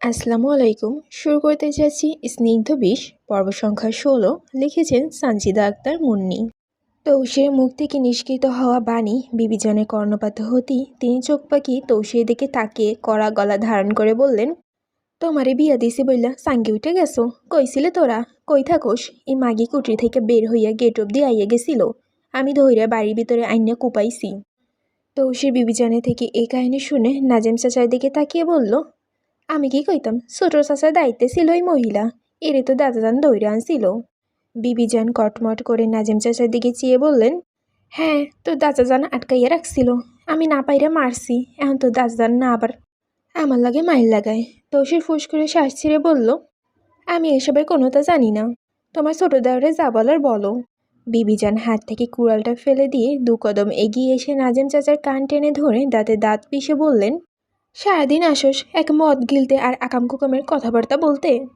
আসসালামু আলাইকুম। শুরু করতে যাচ্ছি স্নিগ্ধ বিষ। পর্ব সংখ্যা ষোলো। লিখেছেন সানজিদা আক্তার মুন্নি। তৌসের মুখ থেকে নিষ্কৃত হওয়া বাণী, বিবিজনের কর্ণপাত হতেই তিনি চোখ পাকি তৌসের দিকে তাকিয়ে কড়া গলা ধারণ করে বললেন, তোমারে বিয়া দিছি বইলা সাঙ্গে উঠে গেছো। কইছিলে তোরা? কই থাকোস? এই মাগি কুটরি থেকে বের হইয়া গেট অব্দি আইয়া গেছিল। আমি ধৈর্য বাড়ির ভিতরে আইনে কুপাইছি। তৌসির বিবিজনের থেকে এই কাহিনী শুনে নাজেম চাচার দিকে তাকিয়ে বলল আমি কি কইতাম? ছোট চাচার দায়িত্বে ছিল ওই মহিলা। এরে তো দাদাজান দৌড়ে আনছিল। বিবিজান কটমট করে নাজিম চাচার দিকে চেয়ে বললেন হ্যাঁ তোর দাদাজান আটকাইয়া রাখছিল। আমি না পাইরে মারছি। এখন তোর দাদাজান না আবার আমার লাগে মাইল লাগায়। তৌসির ফুস করে শ্বাস ছিঁড়ে বলল, আমি এসবের কোনোটা জানি না। তোমার ছোট দেওয়ারে যা বলার বলো। বিবিজান হাত থেকে কুড়ালটা ফেলে দিয়ে দু কদম এগিয়ে এসে নাজিম চাচার কান টেনে ধরে দাঁতে দাঁত পিষে বললেন সারাদিন আসোস এক মদ গিলতে আর আকাম কুকামের কথাবার্তা বলতে।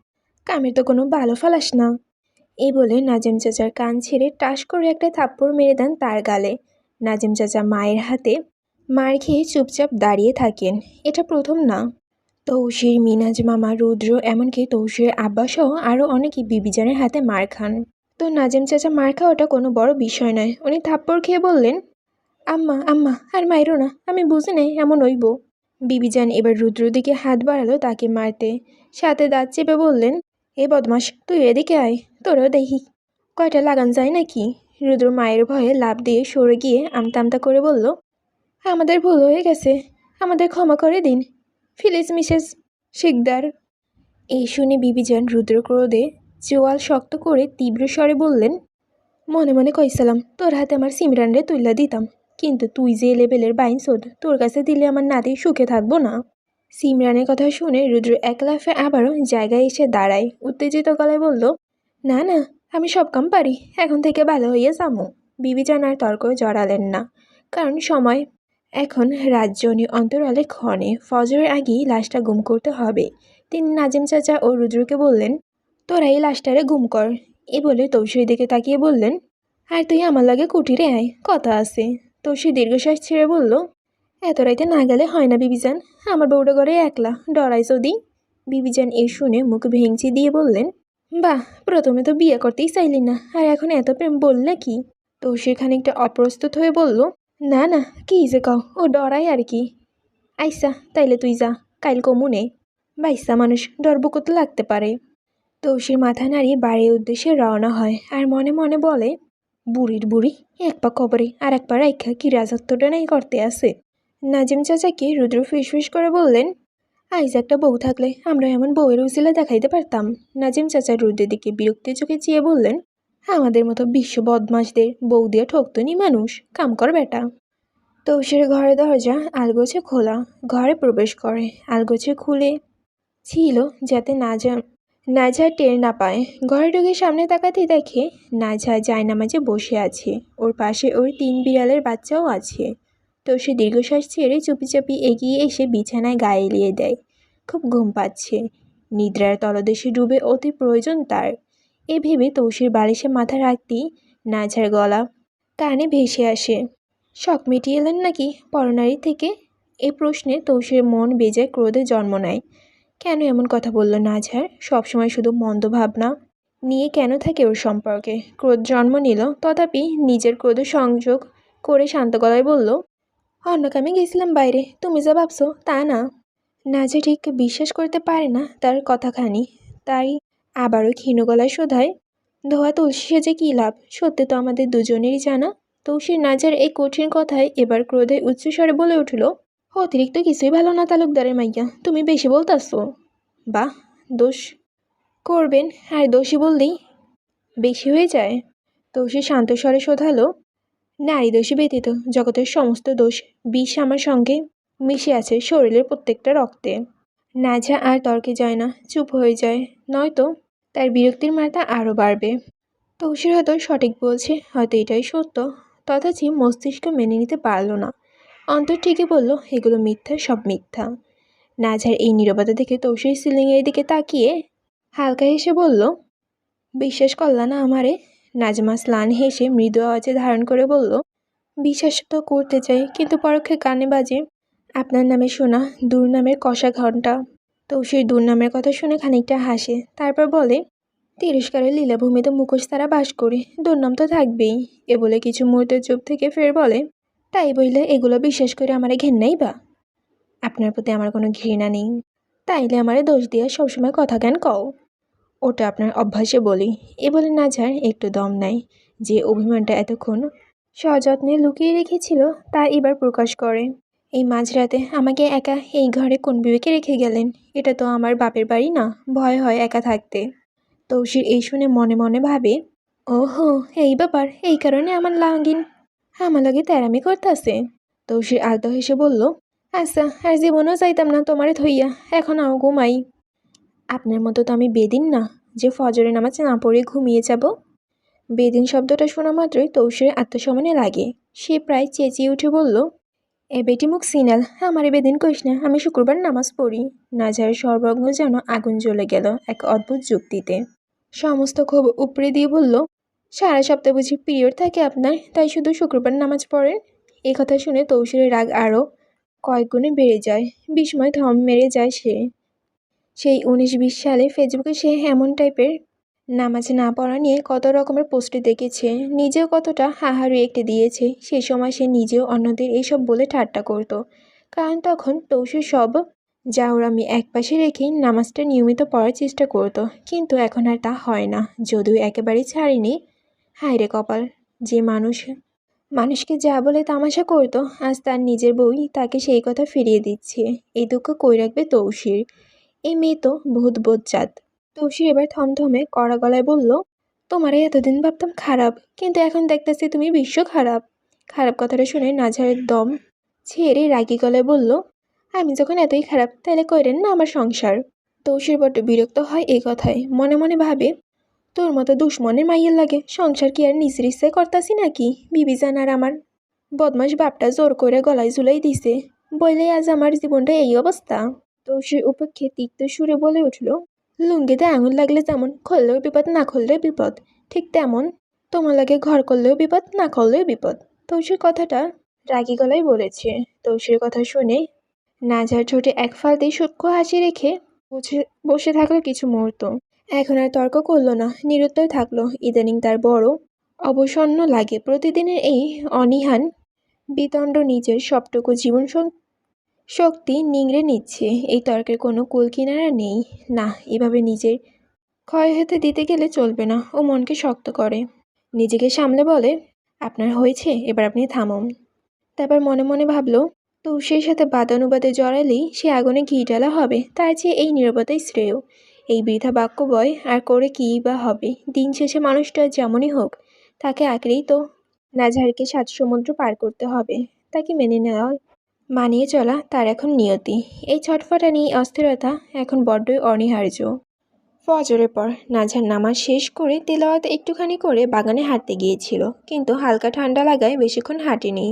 কামের তো কোনো ভালো ফালাস না। এই বলে নাজিম চাচার কান ছেড়ে টাস করে একটা থাপ্পড় মেরে দেন তার গালে। নাজিম চাচা মায়ের হাতে মার খেয়ে চুপচাপ দাঁড়িয়ে থাকেন। এটা প্রথম না। তৌসির মিনাজ মামা, রুদ্র এমনকি তৌসির আব্বা সহ আরও অনেকেই বিবিজানের হাতে মার খান। তো নাজিম চাচা মার খাওয়াটা কোনো বড় বিষয় নয়। উনি থাপ্পড় খেয়ে বললেন, আম্মা আম্মা, আর মাইরো না। আমি বুঝি নাই, এমন হইব। বিবিজান এবার রুদ্র দিকে হাত বাড়ালো তাকে মারতে। সাথে দাঁত চেপে বললেন, এ বদমাস তুই এদিকে আয়, তোরও দেখি। কয়টা লাগান যায় নাকি? রুদ্র মায়ের ভয়ে লাভ দিয়ে সরে গিয়ে আমতা আমতা করে বলল, আমাদের ভুল হয়ে গেছে, আমাদের ক্ষমা করে দিন। Please Mrs Sikdar. এই শুনে বিবিজান রুদ্র ক্রোধে চোয়াল শক্ত করে তীব্র স্বরে বললেন, মনে মনে কইসালাম তোর হাতে আমার সিমরানরে তুইলা দিতাম। কিন্তু তুই যে লেভেলের বাইন শোধ তোর কাছে দিলে আমার নাতি সুখে থাকব না। সিমরানের কথা শুনে রুদ্র এক লাফে আবারও জায়গায় এসে দাঁড়ায়, উত্তেজিত গলায় বলল, না না, আমি সব কাম পারি, এখন থেকে ভালো হইয়া যামো। বিবিজান আর তর্ক জড়ালেন না, কারণ সময় এখন রাজ্যনী অন্তরালে ক্ষণে, ফজরের আগেই লাশটা গুম করতে হবে। তিনি নাজিম চাচা ও রুদ্রকে বললেন, তোরা এই লাশটারে গুম কর। এ বলে তৌসির দিকে তাকিয়ে বললেন, আর তুই আমার লাগে কুটিরে আয়, কথা আছে। তৌসি দীর্ঘশ্বাস ছেড়ে বলল, এত রাইতে না গেলে হয় না বিবিজান, আমার বউটা ঘরে একলা ডরাই যদি বিবিজান এ শুনে মুখ ভেঙচি দিয়ে বললেন, বাহ, প্রথমে তো বিয়ে করতেই চাইলি না, আর এখন এত প্রেম বললে কি? তৌসির খানিকটা অপ্রস্তুত হয়ে বলল, না না, কি যে কও, ও ডরাই আর কি। আইসা, তাইলে তুই যা, কাইল কমুনে বাইসা, মানুষ ডরবুকত লাগতে পারে? তৌসির মাথা নাড়িয়ে বাড়ির উদ্দেশ্যে রওনা হয়, আর মনে মনে বলে বুড়ির বুড়ি, এক পা কবরে আর এক পা রাইখা কি রাজত্বটা নেই করতে আছে। নাজিম চাচাকে রুদ্র ফিসফিস করে বললেন, আইজ একটা বউ থাকলে আমরা এমন বউয়ের উচিলা দেখাইতে পারতাম। নাজিম চাচা রুদ্রের দিকে বিরক্তি চোখে চেয়ে বললেন, আমাদের মতো বিশ্ব বদমাসদের বউ দিয়ে ঠকতো নি মানুষ, কাম কর বেটা। তৌসির ঘরের দরজা আলগোছে খোলা, ঘরে প্রবেশ করে আলগোছে খুলে ছিল যাতে না যা নাজা টের না পায়। ঘরে ঢুকে সামনে তাকাতেই দেখে নাজা জায়নামাজে বসে আছে। ওর পাশে ওর তিন বিড়ালের বাচ্চাও আছে। তো সে দীর্ঘশ্বাস ছেড়ে চুপি চাপি এগিয়ে এসে বিছানায় গায়ে এলিয়ে দেয়। খুব ঘুম পাচ্ছে। নিদ্রার তলদেশে ডুবে অতি প্রয়োজন তার। এ ভেবে তৌসির বালিশে মাথা রাখতেই নাঝার গলা কানে ভেসে আসে। শখ মিটিয়ে এলেন নাকি পরনারী থেকে? এ প্রশ্নে তৌসির মন বেজায় ক্রোধে জন্ম নেয়। কেন এমন কথা বলল নাঝার সবসময় শুধু মন্দ ভাবনা নিয়ে কেন থাকে ওর সম্পর্কে? ক্রোধ জন্ম নিল, তথাপি নিজের ক্রোধ সংযোগ করে শান্ত গলায় বলল অন্য কামে গেছিলাম বাইরে। তুমি যা ভাবছ তা না। নাজা ঠিক বিশ্বাস করতে পারে না তার কথাখানি। তাই আবারও ক্ষীণ গলায় শোধায়, ধোয়া তুলসী সেজে কী লাভ? সত্যি তো আমাদের দুজনেরই জানা। তৌসির নাজার এই কঠিন কথায় এবার ক্রোধে উচ্চস্বরে বলে উঠল অতিরিক্ত কিছুই ভালো না, তালুকদারের মাইয়া। তুমি বেশি বলতাছো। বাহ, দোষ। করবেন, আর দোষী বললেই বেশি হয়ে যায়। তৌসি শান্ত স্বরে শোধালো। নারী দোষী ব্যতীত জগতের সমস্ত দোষ বিষ আমার সঙ্গে মিশে আছে শরীরের প্রত্যেকটা রক্তে। নাজা আর তর্কে যায় না, চুপ হয়ে যায়। নয়তো তার বিরক্তির মাত্রা আরও বাড়বে। তৌসির হয়তো সঠিক বলছে, হয়তো এটাই সত্য। তথাচি মস্তিষ্ক মেনে নিতে পারল না। অন্তর ঠিকই বলল, এগুলো মিথ্যা, সব মিথ্যা। নাঝার এই নীরবতা দেখে তৌসির সিলিংয়ের দিকে তাকিয়ে হালকা হেসে বলল, বিশ্বাস করলা না আমারে? নাজমা স্লান হেসে মৃদু আওয়াজে ধারণ করে বলল, বিশ্বাস তো করতে চাই, কিন্তু পরোক্ষে কানে বাজে। আপনার নামে শোনা দূর নামের কষা ঘণ্টা তৌসির দুর্নামের কথা শুনে খানিকটা হাসে, তারপর বলে, তিরস্কারের লীলাভূমিতে মুখোশ তারা বাস করে দুর্নাম তো থাকবেই। এ বলে কিছু মুহূর্তের চুপ থেকে ফের বলে তাই বইলে এগুলো বিশ্বাস করে আমারে ঘেন্নাই বা? আপনার প্রতি আমার কোনো ঘৃণা নেই। তাইলে আমারে দোষ দিয়া সবসময় কথা কেন কও। ওটা আপনার অভ্যাসে বলি। এ বলে নাঝার একটু দম নাই। যে অভিমানটা এতক্ষণ সযত্নে লুকিয়ে রেখেছিল, তা এবার প্রকাশ করে। এই মাঝরাতে আমাকে একা এই ঘরে কোন বিবেকে রেখে গেলেন? এটা তো আমার বাপের বাড়ি না, ভয় হয় একা থাকতে। তৌসির এই শুনে মনে মনে ভাবে, ওহো, এই ব্যাপার, এই কারণে আমার লাগিন আমার লাগে তেরামি করতেছে। তৌসির আলতো হেসে বলল আচ্ছা আর জীবনও চাইতাম না তোমারে থইয়া এখন আও ঘুমাই। আপনার মতো তো আমি বেদিন না, যে ফজরে নামাজ না পড়ে ঘুমিয়ে যাব। বেদিন শব্দটা শোনা মাত্রই তৌসির আত্মসমানে লাগে। সে প্রায় চেঁচিয়ে উঠে বলল, এ বেটি মুখ সিনাল, আমারে বেদিন কইস না, আমি শুক্রবার নামাজ পড়ি। নাজারের সর্বজ্ঞ যেন আগুন জ্বলে গেল এক অদ্ভুত যুক্তিতে। সমস্ত ক্ষোভ উপড়ে দিয়ে বলল সারা সপ্তাহ বুঝি পিরিয়ড থাকে আপনার, তাই শুধু শুক্রবার নামাজ পড়েন? এ কথা শুনে তৌসিরের রাগ আরও কয়েক গুণে বেড়ে যায়। বিস্ময় থম মেরে যায় সে। সেই উনিশ বিশ সালে ফেসবুকে সে এমন টাইপের নামাজ না পড়া নিয়ে কত রকমের পোস্টে দেখেছে, নিজেও কতটা হাহারি একটি দিয়েছে। সেই সময় সে নিজেও অন্যদের এইসব বলে ঠাট্টা করত। কারণ তখন তৌসির সব জাউরামি একপাশে রেখেই নামাজটা নিয়মিত পড়ার চেষ্টা করত। কিন্তু এখন আর তা হয় না। যদিও একেবারেই ছাড়েনি হায় রে কপাল, যে মানুষ। মানুষকে যা বলে তামাশা করতো, আজ তার নিজের বউই তাকে সেই কথা ফিরিয়ে দিচ্ছে। এই দুঃখ কই রাখবে তৌসির এই মেয়ে তো বহুত বোধজাত। তৌসির এবার থমথমে কড়া গলায় বলল, তোমারে এতদিন ভাবতাম খারাপ, কিন্তু এখন দেখতেছি তুমি বিশ্ব খারাপ। খারাপ কথাটা শুনে নাঝারের দম ছেড়ে রাগি গলায় বলল, আমি যখন এতই খারাপ তাহলে কইরেন না আমার সংসার? তৌসির বড্ড বিরক্ত হয় এই কথায়। মনে মনে ভাবে তোর মতো দুশ্মনের মাইয়ের লাগে সংসার কি আর নিজের ইচ্ছে করতাছি নাকি? বিবি জানার আমার। বদমাস বাপটা জোর করে গলায় ঝুলাই দিছে। বইলে আজ আমার জীবনটা এই অবস্থা। তৌসির উপেক্ষে তিক্ত সুরে বলে উঠল, লুঙ্গিতে আঙুল লাগলে যেমন, খুললেও বিপদ, না খুললেও বিপদ। ঠিক তেমন, তোমার লাগে ঘর করলেও বিপদ, না করলেও বিপদ। তৌসির কথাটা রাগি গলায় বলেছে। তৌসির কথা শুনে নাজার ঠোঁটে এক ফালতেই সূক্ষ্ম হাসি রেখে বসে থাকল কিছু মুহূর্ত। এখন আর তর্ক করল না, নিরুত্তর থাকল। ইদানিং তার বড় অবসন্ন লাগে। প্রতিদিনের এই অনিহান বিতণ্ড নিজের সবটুকু জীবন শক্তি নিংড়ে নিচ্ছে। এই তর্কের কোনো কুল কিনারা নেই। না, এভাবে নিজের ক্ষয় হতে দিতে গেলে চলবে না। ও মনকে শক্ত করে। নিজেকে সামলে বলে, আপনার হয়েছে, এবার আপনি থামুন। তারপর মনে মনে ভাবলো, তো সেই সাথে বাদানুবাদে জড়ালেই সে আগুনে ঘি ডালা হবে। তার চেয়ে এই নিরাপত্তাই শ্রেয়। এই বৃথা বাক্য বয় আর করে কী বা হবে? দিন শেষে মানুষটা যেমনই হোক, তাকে আঁকড়েই তো নাজারকে সাত সমুদ্র পার করতে হবে। তাকে মেনে নেওয়া, মানিয়ে চলা তার এখন নিয়তি। এই ছটফটানি অস্থিরতা এখন বড্ডই অনিহার্য। ফজরের পর নাঝার নামাজ শেষ করে তেলাওয়াতে একটুখানি করে বাগানে হাঁটতে গিয়েছিল। কিন্তু হালকা ঠান্ডা লাগায় বেশিক্ষণ হাঁটেনি।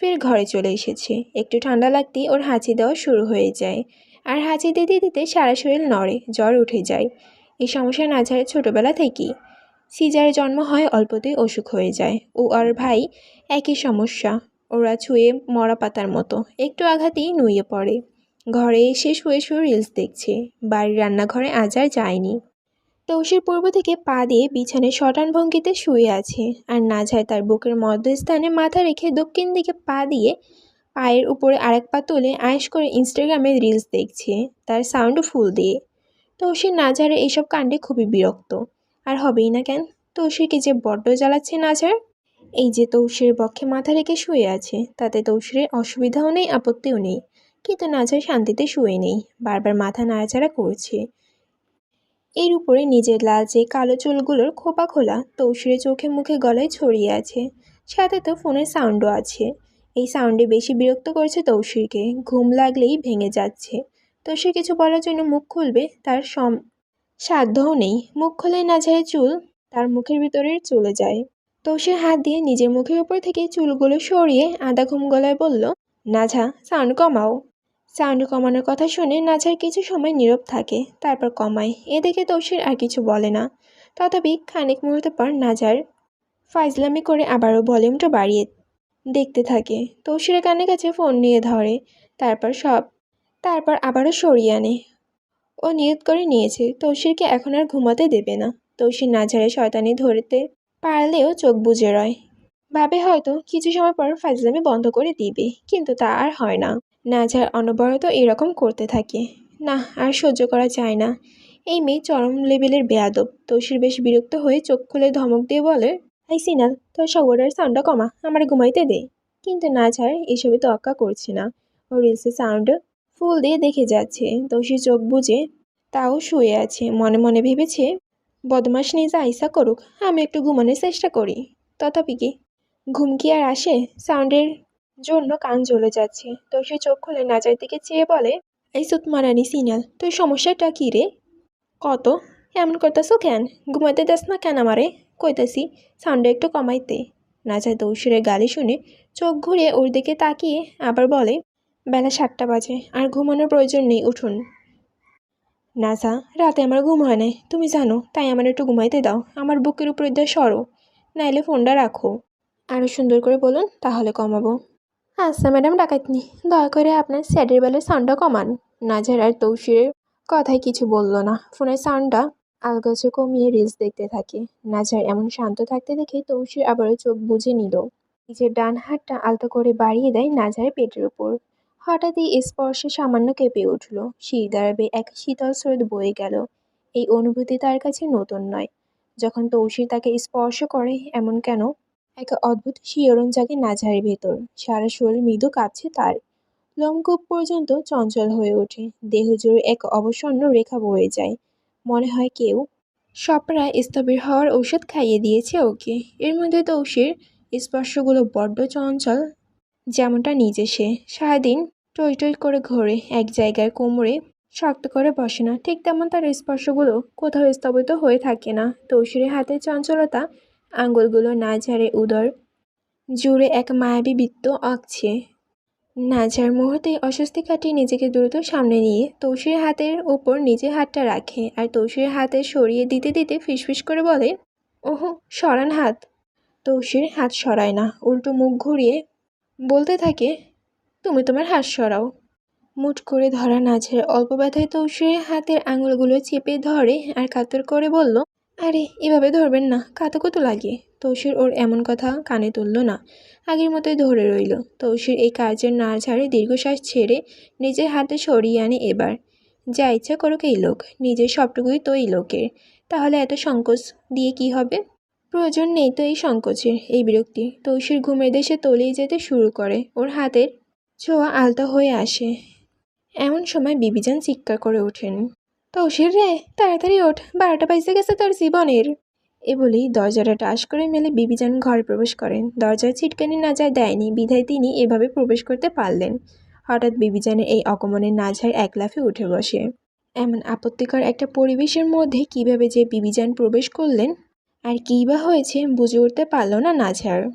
ফের ঘরে চলে এসেছে। একটু ঠান্ডা লাগতেই ওর হাঁচি দেওয়া শুরু হয়ে যায়। আর হাঁচি দিতে দিতে সারা শরীর নড়ে, জ্বর উঠে যায়। এই সমস্যা নাঝারের ছোটোবেলা থেকেই সিজার জন্ম হয় অল্পতেই অসুখ হয়ে যায়। ও আর ভাই একই সমস্যা। ওরা ছুঁয়ে মরা পাতার মতো। একটু আঘাতেই নুয়ে পড়ে। ঘরে এসে শুয়ে শুয়ে রিলস দেখছে। বাড়ির রান্নাঘরে আজ আর যায়নি। তৌসির পূর্ব থেকে পা দিয়ে বিছানায় শটান ভঙ্গিতে শুয়ে আছে। আর নাঝায় তার বুকের মধ্যস্থানে মাথা রেখে দক্ষিণ দিকে পা দিয়ে পায়ের উপরে আরেক পা তুলে আয়েস করে ইনস্টাগ্রামে রিলস দেখছে। তার সাউন্ড ফুল দিয়ে। তৌসির নাঝারের এইসব কাণ্ডে খুবই বিরক্ত। আর হবেই না কেন? তৌসিরকে যে বড্ড জ্বালাচ্ছে নাঝার এই যে তৌসির বক্ষে মাথা রেখে শুয়ে আছে, তাতে তৌসিরের অসুবিধাও নেই, আপত্তিও নেই। কিন্তু নাঝার শান্তিতে শুয়ে নেই, বারবার মাথা নাড়াচাড়া করছে। এর উপরে নিজের লালচে কালো চুলগুলোর খোপা খোলা তৌসিরের চোখে মুখে গলায় ছড়িয়ে আছে। সাথে তো ফোনের সাউন্ডও আছে। এই সাউন্ডে বেশি বিরক্ত করছে তৌসিরকে ঘুম লাগলেই ভেঙে যাচ্ছে। তৌসির কিছু বলার জন্য মুখ খুলবে, তার সম, সাধ্যও নেই। মুখ খুলে নাঝারে চুল, তার মুখের ভিতরে চলে যায়। তৌসির হাত দিয়ে নিজের মুখের উপর থেকে চুলগুলো সরিয়ে আধা ঘুম গলায় বলল, নাঝা সাউন্ড কমাও। সাউন্ড কমানোর কথা শুনে নাঝার কিছু সময় নীরব থাকে, তারপর কমায়। এ দেখে তৌসির আর কিছু বলে না। তথাপি খানিক মুহূর্ত পর নাজার ফাইজলামি করে আবারও ভলিউমটা বাড়িয়ে দেখতে থাকে। তৌসিরের কানে কাছে ফোন নিয়ে ধরে। তারপর সব, তারপর আবারও সরিয়ে আনে। ও নিয়ত করে নিয়েছে। তৌসিরকে এখন আর ঘুমাতে দেবে না। তৌসির নাঝারে শয়তানি ধরতে পারলেও চোখ বুজে রয়। ভাবে হয়তো কিছু সময় পর ফাজলামি বন্ধ করে দিবে, কিন্তু তা আর হয় না। নাঝার অনবরত এরকম করতে থাকে। না, আর সহ্য করা যায় না। এই মেয়ে চরম লেভেলের বেয়াদব। তৌসির বেশ বিরক্ত হয়ে চোখ খুলে ধমক দিয়ে বলে এই সিনাল, তোর শহরের সাউন্ডটা কমা, আমার ঘুমাইতে দে। কিন্তু নাঝার এসবে তো অক্কা করছে না। ও রিলসের সাউন্ড ফুল দিয়ে দেখে যাচ্ছে। তৌসির চোখ বুজে তাও শুয়ে আছে। মনে মনে ভেবেছে বদমাস নিজে আইসা করুক, আমি একটু ঘুমানোর চেষ্টা করি। তথাপি কি ঘুম কি আর আসে? সাউন্ডের জন্য কান জ্বলে যাচ্ছে। সে চোখ খুলে নাচার দিকে চেয়ে বলে এই সুত মারানি সিনাল, তোর সমস্যাটা কী রে? কত? এমন করতেছো কেন? ঘুমাইতে দেস না কেন আমারে? কইতাছি, সাউন্ডটা একটু কমাইতে। নাচার দৌসুরের গালি শুনে চোখ ঘুরে ওর দিকে তাকিয়ে আবার বলে, বেলা সাতটা বাজে, আর ঘুমানোর প্রয়োজন নেই, উঠুন। নাজা, রাতে আমার ঘুম হয় নাই, তুমি জানো, তাই আমার একটু ঘুমাইতে দাও, আমার বুকের উপর দিয়ে সরো, নাইলে ফোনটা রাখো। আরও সুন্দর করে বলুন, তাহলে কমাবো। আচ্ছা ম্যাডাম, ডাকাতনি, দয়া করে আপনার স্যাডের বেলের সাউন্ডটা কমান। নাজার আর তৌসিরের কথায় কিছু বলল না, ফোনের সাউন্ডটা আলগাছে কমিয়ে রিলস দেখতে থাকে। নাজার এমন শান্ত থাকতে দেখে তৌসির আবারও চোখ বুজে নিল। নিজের ডান হাতটা আলতো করে বাড়িয়ে দেয় নাজারের পেটের উপর। হঠাৎই স্পর্শে সামান্য কেঁপে উঠল। শির দাঁড়াবে এক শীতল স্রোত বয়ে গেল। এই অনুভূতি তার কাছে নতুন নয়। যখন তৌসির তাকে স্পর্শ করে, এমন কেন? এক অদ্ভুত শিহরণ জাগে নাঝারের ভেতর। সারা শরীর মৃদু কাঁপছে তার। লোমকূপ পর্যন্ত চঞ্চল হয়ে ওঠে। দেহ জুড়ে এক অবসন্ন রেখা বয়ে যায়। মনে হয় কেউ। সপরা স্থবির হওয়ার ঔষধ খাইয়ে দিয়েছে ওকে। এর মধ্যে তৌসির স্পর্শগুলো বড্ড চঞ্চল, যেমনটা নিজে সে। সারাদিন টই টই করে ঘোরে, এক জায়গায় কোমরে শক্ত করে বসে না। ঠিক তেমন তার স্পর্শগুলো কোথাও স্থবিত হয়ে থাকে না। তৌসিরের হাতের চঞ্চলতা, আঙ্গুলগুলো না ঝাড়ে উদর, জুড়ে এক মায়াবী বৃত্ত আঁকছে। নাঝার মুহূর্তে অস্বস্তি কাটিয়ে নিজেকে দ্রুত সামনে নিয়ে তৌসির হাতের ওপর নিজের হাতটা রাখে আর তৌসির হাতে সরিয়ে দিতে দিতে ফিসফিস করে বলে, ওহো, সরান হাত। তৌসির হাত সরায় না, উল্টো মুখ ঘুরিয়ে বলতে থাকে, তুমি তোমার হাত সরাও। মুঠ করে ধরা নাঝের অল্প ব্যথায় তৌসির হাতের আঙুলগুলো চেপে ধরে আর কাতর করে বলল আরে, এভাবে ধরবেন না। কাতকুতো লাগে। তৌসির ওর এমন কথা কানে তুলল না। আগের মতোই ধরে রইল। তৌসির এই কাজের না ছাড়ে দীর্ঘশ্বাস ছেড়ে নিজের হাতে সরিয়ে আনে এবার। যা ইচ্ছা করুক এই লোক। নিজের সবটুকুই তো এই লোকের। তাহলে এত সংকোচ দিয়ে কি হবে? প্রয়োজন নেই তো এই সংকোচের, এই বিরক্তি। তৌসির ঘুমের দেশে তলিয়ে যেতে শুরু করে। ওর হাতের ছোঁয়া আলতা হয়ে আসে। এমন সময় বিবিজান চিৎকার করে ওঠেন। তৌসির রে, তাড়াতাড়ি ওঠ, বারোটা বাইসে গেছে তোর জীবনের। এ বলেই দরজাটা টাস করে মেলে বিবিজান ঘরে প্রবেশ করেন। দরজার ছিটকানি নাজার দেয়নি, বিধায় তিনি এভাবে প্রবেশ করতে পারলেন। হঠাৎ বিবিজানের এই অগমনের নাঝার এক লাফে উঠে বসে। এমন আপত্তিকর একটা পরিবেশের মধ্যে কীভাবে যে বিবিজান প্রবেশ করলেন, আর কী বা হয়েছে বুঝে উঠতে পারল না নাঝার